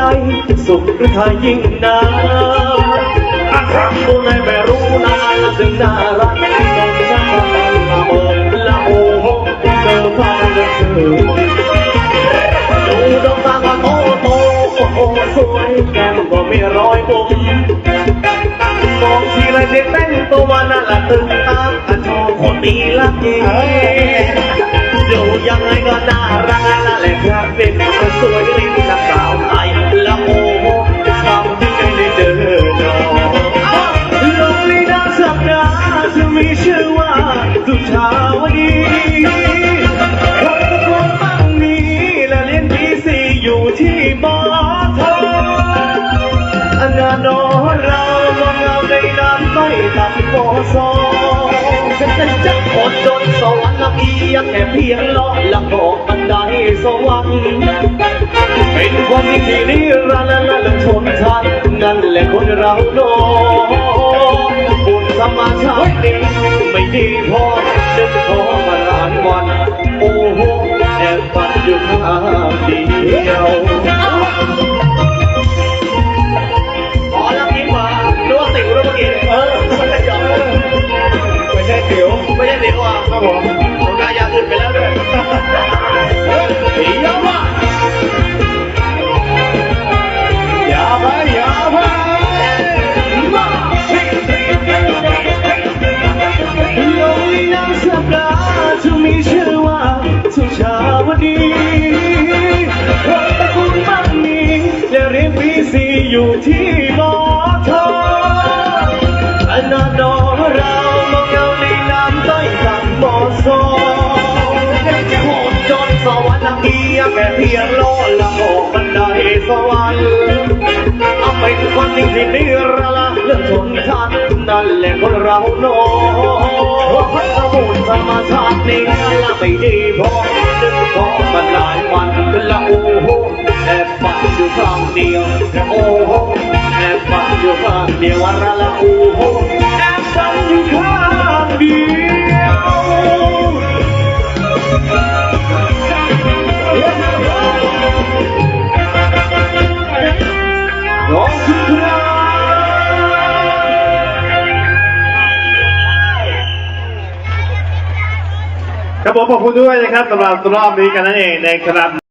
สบายใจสุขหรือทายิ่งนาอาคำตัวไหนไม่รู้นะถึงน่ารักต้องฉันมาตั้งมาเมินละโอ้โหเธอพาเดินเธอดูดวงตาก็โตโตโอ้โหสวยแก้มก็มีรอยมมองทีไรเด็กแต่งตัวน่าละตึงตาอันชอบคนดีลักยิงดูยังไงก็น่ารัก ดโมโซฉันจะจับคนจนสวรรค์ละเอียงแค่เพียงล้อละโบกบันไดสวรรค์เป็นความจริงที่นิรันดร์และลชนชั้นนั่นแหละคนเราโน วอะครับผมผมกายาขึ้นไปแล้วด้วยเยอะมากอย่าไปอย่าไปลงในน้ำสัปดาห์จะมีชื่อว่าสุชาวดีคนตระกูลมั่งมีและเรียนปีสี่อยู่ที่ วรรค์เอาไปคนจริงที่นิรละเรื่องชนชั้นนั่นแหละคนเราโน้พัฒบุญธรรมชาตินี่ละไม่ดีพอจึงขอมาหลายวันละโอ้โหแอบฝันอยู่ครั้งเดียวแต่โอ้โหแอบฝันอยู่ครั้งเดียววันละละโอ้โหแอบฝันอยู่ครั้งเดียว ครับผมขอบคุณด้วยนะครับสำหรับรอบนี้กันนั่นเองนะครับ